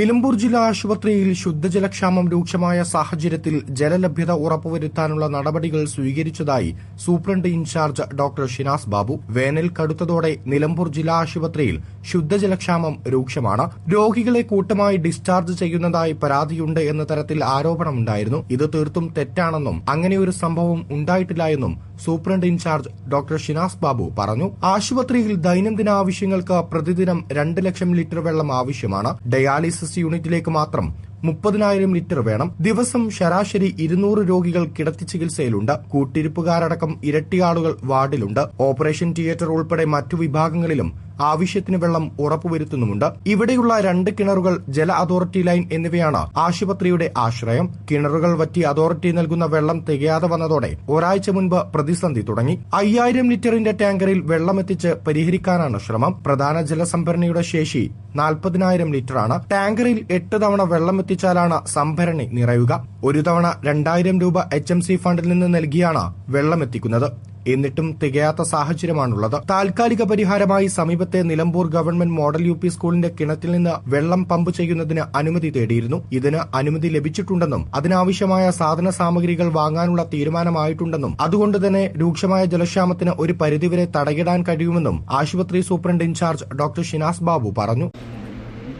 Nilambur ജില്ലാ ആശുപത്രിയിൽ ശുദ്ധജലക്ഷാമം രൂക്ഷമായ സാഹചര്യത്തിൽ ജലലഭ്യത ഉറപ്പുവരുത്താനുള്ള നടപടികൾ സ്വീകരിച്ചതായി superintendent incharge doctor Shinas Babu. വേനൽ കടുത്തതോടെ നിലമ്പൂർ ജില്ലാ ആശുപത്രിയിൽ ശുദ്ധജലക്ഷാമം രൂക്ഷമാണ്. രോഗികളെ കൂട്ടമായി ഡിസ്ചാർജ് ചെയ്യുന്നതായി പരാതിയുണ്ട് എന്ന തരത്തിൽ ആരോപണമുണ്ടായിരുന്നു. ഇത് തീർത്തും തെറ്റാണെന്നും അങ്ങനെയൊരു സംഭവം ഉണ്ടായിട്ടില്ല എന്നും superintendent incharge doctor Shinas Babu പറഞ്ഞു. ആശുപത്രിയിൽ ദൈനംദിന ആവശ്യങ്ങൾക്ക് പ്രതിദിനം രണ്ട് ലക്ഷം ലിറ്റർ വെള്ളം ആവശ്യമാണ്. ഡയാലിസിസ് യൂണിറ്റിലേക്ക് മാത്രം മുപ്പതിനായിരം ലിറ്റർ വേണം. ദിവസം ശരാശരി ഇരുന്നൂറ് രോഗികൾ കിടത്തി ചികിത്സയിലുണ്ട്. കൂട്ടിരിപ്പുകാരടക്കം ഇരട്ടി ആളുകൾ വാർഡിലുണ്ട്. ഓപ്പറേഷൻ തിയേറ്റർ ഉൾപ്പെടെ മറ്റു വിഭാഗങ്ങളിലും ആവശ്യത്തിന് വെള്ളം ഉറപ്പുവരുത്തുന്നുമുണ്ട്. ഇവിടെയുള്ള രണ്ട് കിണറുകൾ ജല അതോറിറ്റി ലൈൻ എന്നിവയാണ് ആശുപത്രിയുടെ ആശ്രയം. കിണറുകൾ വറ്റി അതോറിറ്റി നൽകുന്ന വെള്ളം തികയാതെ വന്നതോടെ ഒരാഴ്ച മുൻപ് പ്രതിസന്ധി തുടങ്ങി. അയ്യായിരം ലിറ്ററിന്റെ ടാങ്കറിൽ വെള്ളമെത്തിച്ച് പരിഹരിക്കാനാണ് ശ്രമം. പ്രധാന ജലസംഭരണിയുടെ ശേഷി നാൽപ്പതിനായിരം ലിറ്ററാണ്. ടാങ്കറിൽ എട്ട് തവണ വെള്ളം എത്തിച്ചാലാണ് സംഭരണി നിറയുക. ഒരു തവണ രണ്ടായിരം രൂപ എച്ച് ഫണ്ടിൽ നിന്ന് നൽകിയാണ് വെള്ളം എത്തിക്കുന്നത് എന്നിട്ടും തികയാത്ത സാഹചര്യമാണുള്ളത്. താൽക്കാലിക പരിഹാരമായി സമീപത്തെ നിലമ്പൂർ ഗവൺമെന്റ് മോഡൽ യു സ്കൂളിന്റെ കിണറ്റിൽ നിന്ന് വെള്ളം പമ്പ് ചെയ്യുന്നതിന് അനുമതി തേടിയിരുന്നു. ഇതിന് അനുമതി ലഭിച്ചിട്ടുണ്ടെന്നും അതിനാവശ്യമായ സാധന സാമഗ്രികൾ വാങ്ങാനുള്ള തീരുമാനമായിട്ടുണ്ടെന്നും അതുകൊണ്ട് തന്നെ രൂക്ഷമായ ജലക്ഷാമത്തിന് ഒരു പരിധിവരെ തടയിടാൻ കഴിയുമെന്നും ആശുപത്രി superintendent incharge doctor Shinas Babu പറഞ്ഞു.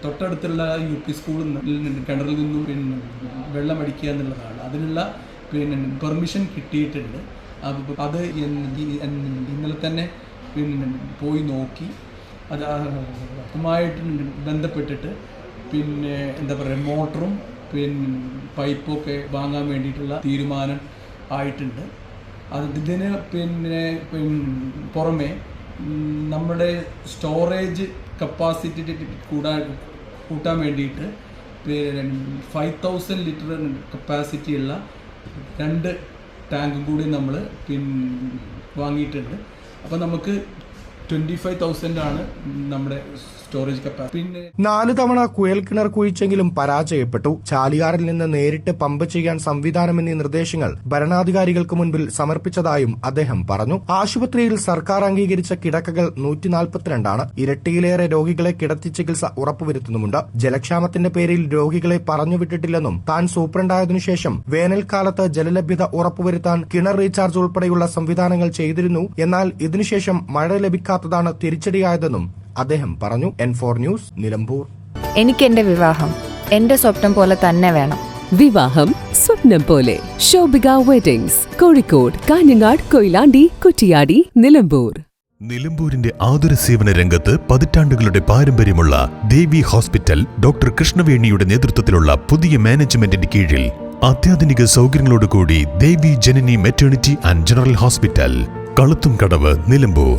തൊട്ടടുത്തുള്ള യു പി സ്കൂളിൽ നിന്ന് കിണറിൽ നിന്നും പിന്നെ വെള്ളം അടിക്കുക എന്നുള്ളതാണ്. അതിനുള്ള പിന്നെ പെർമിഷൻ കിട്ടിയിട്ടുണ്ട്. അത് ഇന്നലെ തന്നെ പിന്നെ പോയി നോക്കി. അത് അതുമായിട്ട് ബന്ധപ്പെട്ടിട്ട് പിന്നെ എന്താ പറയുക മോട്ടറും പിന്നെ പൈപ്പൊക്കെ വാങ്ങാൻ വേണ്ടിയിട്ടുള്ള തീരുമാനം ആയിട്ടുണ്ട്. അത് ഇതിന് പിന്നെ പുറമെ നമ്മുടെ സ്റ്റോറേജ് കപ്പാസിറ്റി കൂടാൻ കൂട്ടാൻ വേണ്ടിയിട്ട് ഫൈവ് തൗസൻഡ് ലിറ്റർ കപ്പാസിറ്റി ഉള്ള രണ്ട് ടാങ്കും കൂടി നമ്മൾ വാങ്ങിയിട്ടുണ്ട്. അപ്പോൾ നമുക്ക് ട്വന്റി ഫൈവ് തൗസൻഡ് ആണ് നമ്മുടെ സ്റ്റോറേജ് പിന്നെ നാല് തവണ കുയൽ കിണർ കുഴിച്ചെങ്കിലും പരാജയപ്പെട്ടു. ചാലിയാറിൽ നിന്ന് നേരിട്ട് പമ്പ് ചെയ്യാൻ സംവിധാനം എന്നീ നിർദ്ദേശങ്ങൾ ഭരണാധികാരികൾക്ക് മുൻപിൽ സമർപ്പിച്ചതായും അദ്ദേഹം പറഞ്ഞു. ആശുപത്രിയിൽ സർക്കാർ അംഗീകരിച്ച കിടക്കകൾ നൂറ്റിനാൽപ്പത്തിരണ്ടാണ് ഇരട്ടിയിലേറെ രോഗികളെ കിടത്തി ചികിത്സ ഉറപ്പുവരുത്തുന്നുമുണ്ട്. ജലക്ഷാമത്തിന്റെ പേരിൽ രോഗികളെ പറഞ്ഞുവിട്ടിട്ടില്ലെന്നും താൻ സൂപ്രണ്ടായതിനുശേഷം വേനൽക്കാലത്ത് ജലലഭ്യത ഉറപ്പുവരുത്താൻ കിണർ റീചാർജ് ഉൾപ്പെടെയുള്ള സംവിധാനങ്ങൾ ചെയ്തിരുന്നു. എന്നാൽ ഇതിനുശേഷം മഴ ലഭിക്കാത്തതാണ് തിരിച്ചടിയായതെന്നും അദ്ദേഹം പറഞ്ഞു. N four news Nilambur. എനിക്ക് എന്റെ വിവാഹം. എന്റെ സ്വപ്നം പോലെ തന്നെ വേണം. വിവാഹം സ്വപ്നം പോലെ. ശോഭിക വെഡിങ്സ് കോഴിക്കോട് കാഞ്ഞങ്ങാട് കൊയിലാണ്ടി കുറ്റിയാടി നിലമ്പൂർ. നിലമ്പൂരിന്റെ ആതുര സേവന രംഗത്ത് പതിറ്റാണ്ടുകളുടെ പാരമ്പര്യമുള്ള ദേവി ഹോസ്പിറ്റൽ ഡോക്ടർ കൃഷ്ണവേണിയുടെ നേതൃത്വത്തിലുള്ള പുതിയ മാനേജ്മെന്റിന് കീഴിൽ അത്യാധുനിക സൗകര്യങ്ങളോടുകൂടി Devi Janani maternity and general hospital Kaluthumkadavu Nilambur.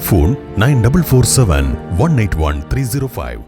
Phone nine double four seven one eight one three zero five